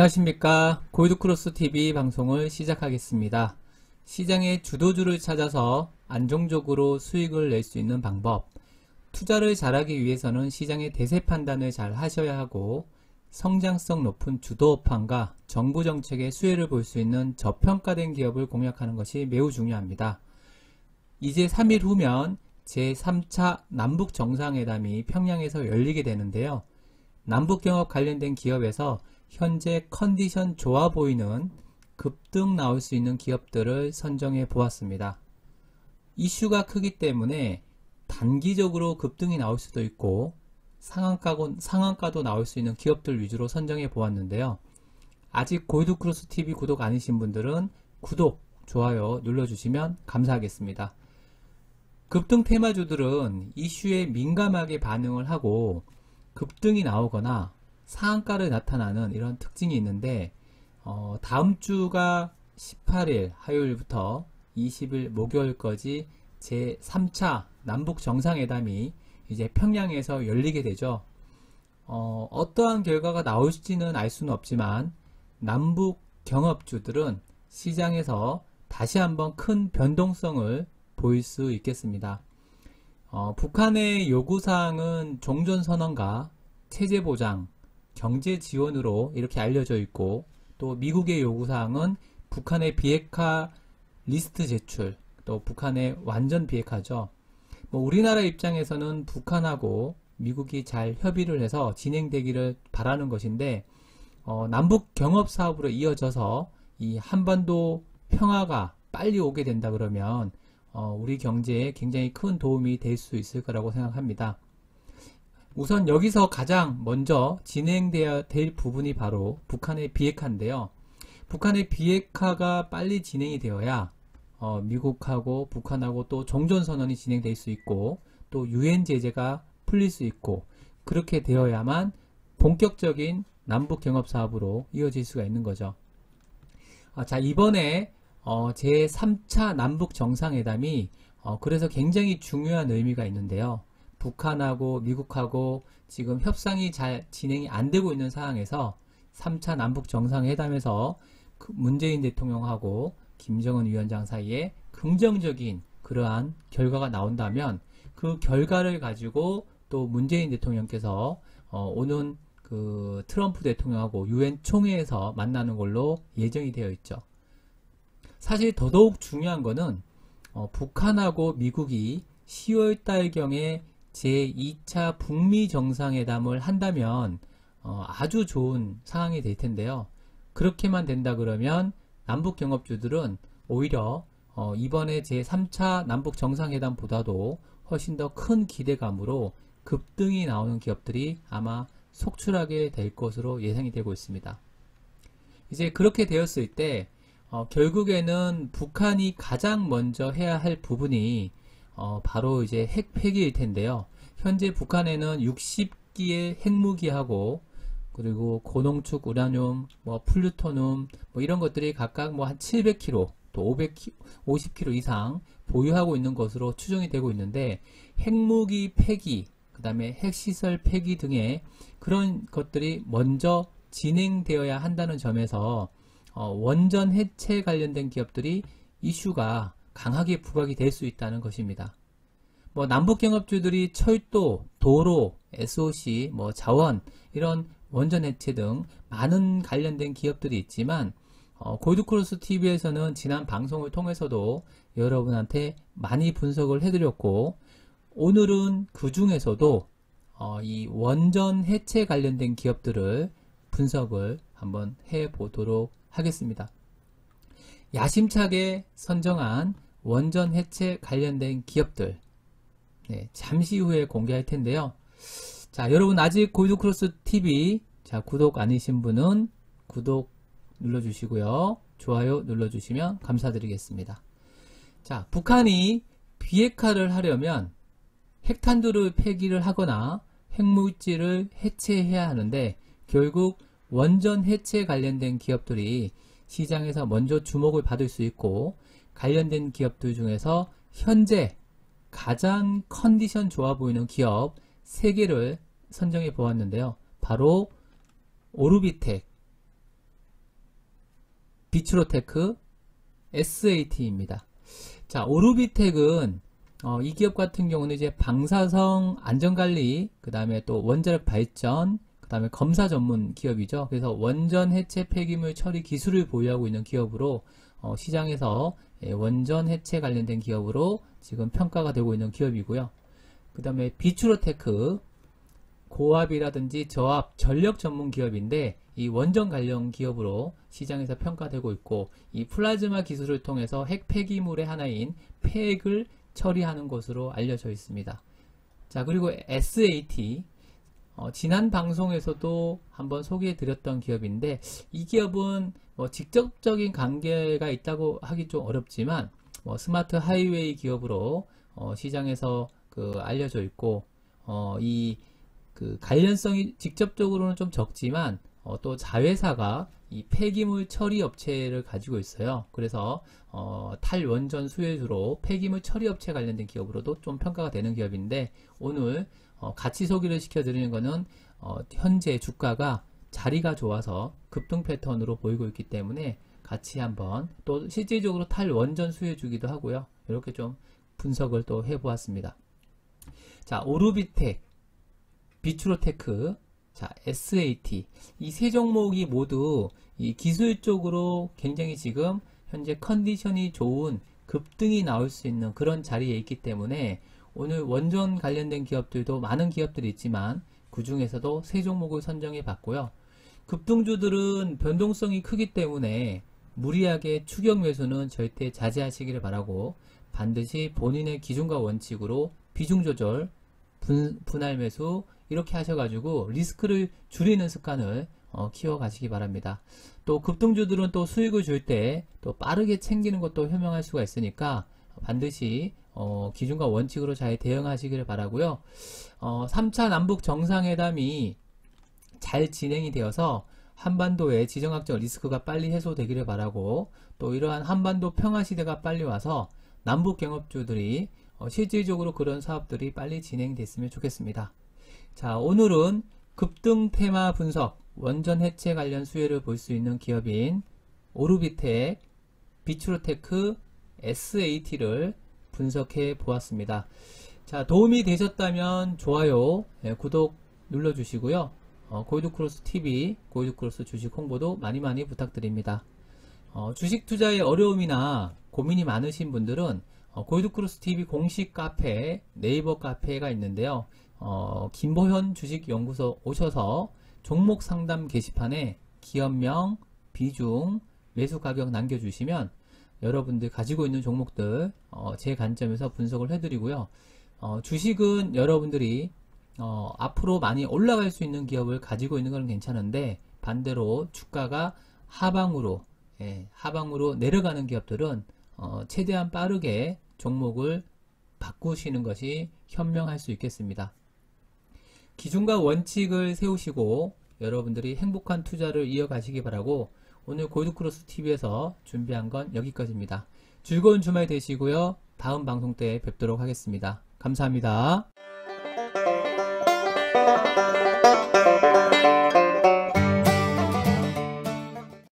안녕하십니까 골드크로스 TV 방송을 시작하겠습니다. 시장의 주도주를 찾아서 안정적으로 수익을 낼 수 있는 방법 투자를 잘하기 위해서는 시장의 대세 판단을 잘 하셔야 하고 성장성 높은 주도업황과 정부 정책의 수혜를 볼 수 있는 저평가된 기업을 공략하는 것이 매우 중요합니다. 이제 3일 후면 제3차 남북 정상회담이 평양에서 열리게 되는데요. 남북 경협 관련된 기업에서 현재 컨디션 좋아 보이는 급등 나올 수 있는 기업들을 선정해 보았습니다. 이슈가 크기 때문에 단기적으로 급등이 나올 수도 있고 상한가고, 상한가도 나올 수 있는 기업들 위주로 선정해 보았는데요. 아직 골드크로스 TV 구독 아니신 분들은 구독, 좋아요 눌러주시면 감사하겠습니다. 급등 테마주들은 이슈에 민감하게 반응을 하고 급등이 나오거나 상한가를 나타나는 이런 특징이 있는데 어, 다음 주가 18일 화요일부터 20일 목요일까지 제 3차 남북 정상회담이 이제 평양에서 열리게 되죠. 어, 어떠한 결과가 나올지는 알 수는 없지만 남북 경업주들은 시장에서 다시 한번 큰 변동성을 보일 수 있겠습니다. 어, 북한의 요구사항은 종전선언과 체제보장, 경제 지원으로 이렇게 알려져 있고 또 미국의 요구사항은 북한의 비핵화 리스트 제출, 또 북한의 완전 비핵화죠. 뭐 우리나라 입장에서는 북한하고 미국이 잘 협의를 해서 진행되기를 바라는 것인데 어, 남북 경업 사업으로 이어져서 이 한반도 평화가 빨리 오게 된다 그러면 어, 우리 경제에 굉장히 큰 도움이 될 수 있을 거라고 생각합니다. 우선 여기서 가장 먼저 진행되어야 될 부분이 바로 북한의 비핵화인데요. 북한의 비핵화가 빨리 진행이 되어야 어, 미국하고 북한하고 또 종전선언이 진행될 수 있고 또 유엔 제재가 풀릴 수 있고 그렇게 되어야만 본격적인 남북 경업 사업으로 이어질 수가 있는 거죠. 어, 자 이번에 어, 제 3차 남북 정상회담이 어, 그래서 굉장히 중요한 의미가 있는데요. 북한하고 미국하고 지금 협상이 잘 진행이 안 되고 있는 상황에서 3차 남북 정상회담에서 그 문재인 대통령하고 김정은 위원장 사이에 긍정적인 그러한 결과가 나온다면 그 결과를 가지고 또 문재인 대통령께서 어, 오는 그 트럼프 대통령하고 유엔 총회에서 만나는 걸로 예정이 되어 있죠. 사실 더더욱 중요한 거는 어, 북한하고 미국이 10월 달경에 제2차 북미 정상회담을 한다면 어, 아주 좋은 상황이 될 텐데요. 그렇게만 된다 그러면 남북 경업주들은 오히려 어, 이번에 제3차 남북 정상회담보다도 훨씬 더 큰 기대감으로 급등이 나오는 기업들이 아마 속출하게 될 것으로 예상이 되고 있습니다. 이제 그렇게 되었을 때 어, 결국에는 북한이 가장 먼저 해야 할 부분이 어, 바로 이제 핵 폐기일 텐데요. 현재 북한에는 60기의 핵무기하고 그리고 고농축 우라늄, 뭐 플루토늄, 뭐 이런 것들이 각각 뭐 한 700kg, 또 550kg 이상 보유하고 있는 것으로 추정이 되고 있는데 핵무기 폐기, 그 다음에 핵시설 폐기 등의 그런 것들이 먼저 진행되어야 한다는 점에서 어, 원전 해체 관련된 기업들이 이슈가 강하게 부각이 될 수 있다는 것입니다. 뭐 남북경업주들이 철도, 도로, SOC, 뭐 자원 이런 원전 해체 등 많은 관련된 기업들이 있지만 어, 골드크로스 TV에서는 지난 방송을 통해서도 여러분한테 많이 분석을 해드렸고 오늘은 그 중에서도 어, 이 원전 해체 관련된 기업들을 분석을 한번 해보도록 하겠습니다. 야심차게 선정한 원전 해체 관련된 기업들 네, 잠시 후에 공개할 텐데요. 자, 여러분 아직 골드크로스 TV 자, 구독 아니신 분은 구독 눌러주시고요. 좋아요 눌러주시면 감사드리겠습니다. 자, 북한이 비핵화를 하려면 핵탄두를 폐기를 하거나 핵물질을 해체해야 하는데 결국 원전 해체 관련된 기업들이 시장에서 먼저 주목을 받을 수 있고 관련된 기업들 중에서 현재 가장 컨디션 좋아 보이는 기업 3개를 선정해 보았는데요. 바로 오르비텍, 비츠로테크, SAT입니다. 자, 오르비텍은 어, 이 기업 같은 경우는 이제 방사성 안전관리, 그 다음에 또 원자력 발전, 그 다음에 검사 전문 기업이죠. 그래서 원전 해체 폐기물 처리 기술을 보유하고 있는 기업으로 어, 시장에서 예, 원전 해체 관련된 기업으로 지금 평가가 되고 있는 기업이고요. 그 다음에 비추로테크, 고압이라든지 저압, 전력 전문 기업인데 이 원전 관련 기업으로 시장에서 평가되고 있고 이 플라즈마 기술을 통해서 핵 폐기물의 하나인 폐액을 처리하는 것으로 알려져 있습니다. 자 그리고 SAT 어, 지난 방송에서도 한번 소개해 드렸던 기업인데 이 기업은 뭐 직접적인 관계가 있다고 하기 좀 어렵지만 뭐 스마트 하이웨이 기업으로 어, 시장에서 그 알려져 있고 어, 이 그 관련성이 직접적으로는 좀 적지만 어, 또 자회사가 이 폐기물 처리 업체를 가지고 있어요. 그래서 어, 탈원전 수혜주로 폐기물 처리 업체 관련된 기업으로도 좀 평가가 되는 기업인데 오늘 어, 같이 소개를 시켜드리는 것은 어, 현재 주가가 자리가 좋아서 급등 패턴으로 보이고 있기 때문에 같이 한번 또 실질적으로 탈원전 수혜주기도 하고요. 이렇게 좀 분석을 또 해보았습니다. 자 오르비텍, 비추로테크, 자, SAT. 이 세 종목이 모두 이 기술적으로 굉장히 지금 현재 컨디션이 좋은 급등이 나올 수 있는 그런 자리에 있기 때문에 오늘 원전 관련된 기업들도 많은 기업들이 있지만 그 중에서도 세 종목을 선정해 봤고요. 급등주들은 변동성이 크기 때문에 무리하게 추격 매수는 절대 자제하시기를 바라고 반드시 본인의 기준과 원칙으로 비중 조절, 분, 분할 매수 이렇게 하셔가지고 리스크를 줄이는 습관을 어, 키워가시기 바랍니다. 또 급등주들은 또 수익을 줄 때 또 빠르게 챙기는 것도 현명할 수가 있으니까 반드시 어, 기준과 원칙으로 잘 대응하시기를 바라고요. 어, 3차 남북 정상회담이 잘 진행이 되어서 한반도의 지정학적 리스크가 빨리 해소되기를 바라고 또 이러한 한반도 평화 시대가 빨리 와서 남북 경업주들이 어, 실질적으로 그런 사업들이 빨리 진행됐으면 좋겠습니다. 자, 오늘은 급등 테마 분석, 원전 해체 관련 수혜를 볼 수 있는 기업인 오르비텍, 비추로테크, SAT를 분석해 보았습니다. 자, 도움이 되셨다면 좋아요, 예, 구독 눌러주시고요. 어, 골드크로스 TV, 골드크로스 주식 홍보도 많이 많이 부탁드립니다. 어, 주식 투자에 어려움이나 고민이 많으신 분들은 어, 골드크로스 TV 공식 카페, 네이버 카페가 있는데요. 어, 김보현 주식연구소 오셔서 종목 상담 게시판에 기업명, 비중, 매수 가격 남겨주시면 여러분들 가지고 있는 종목들 어, 제 관점에서 분석을 해드리고요. 어, 주식은 여러분들이 어, 앞으로 많이 올라갈 수 있는 기업을 가지고 있는 건 괜찮은데 반대로 주가가 하방으로 예, 하방으로 내려가는 기업들은 어, 최대한 빠르게 종목을 바꾸시는 것이 현명할 수 있겠습니다. 기준과 원칙을 세우시고 여러분들이 행복한 투자를 이어가시기 바라고 오늘 골드크로스 TV에서 준비한 건 여기까지입니다. 즐거운 주말 되시고요. 다음 방송 때 뵙도록 하겠습니다. 감사합니다.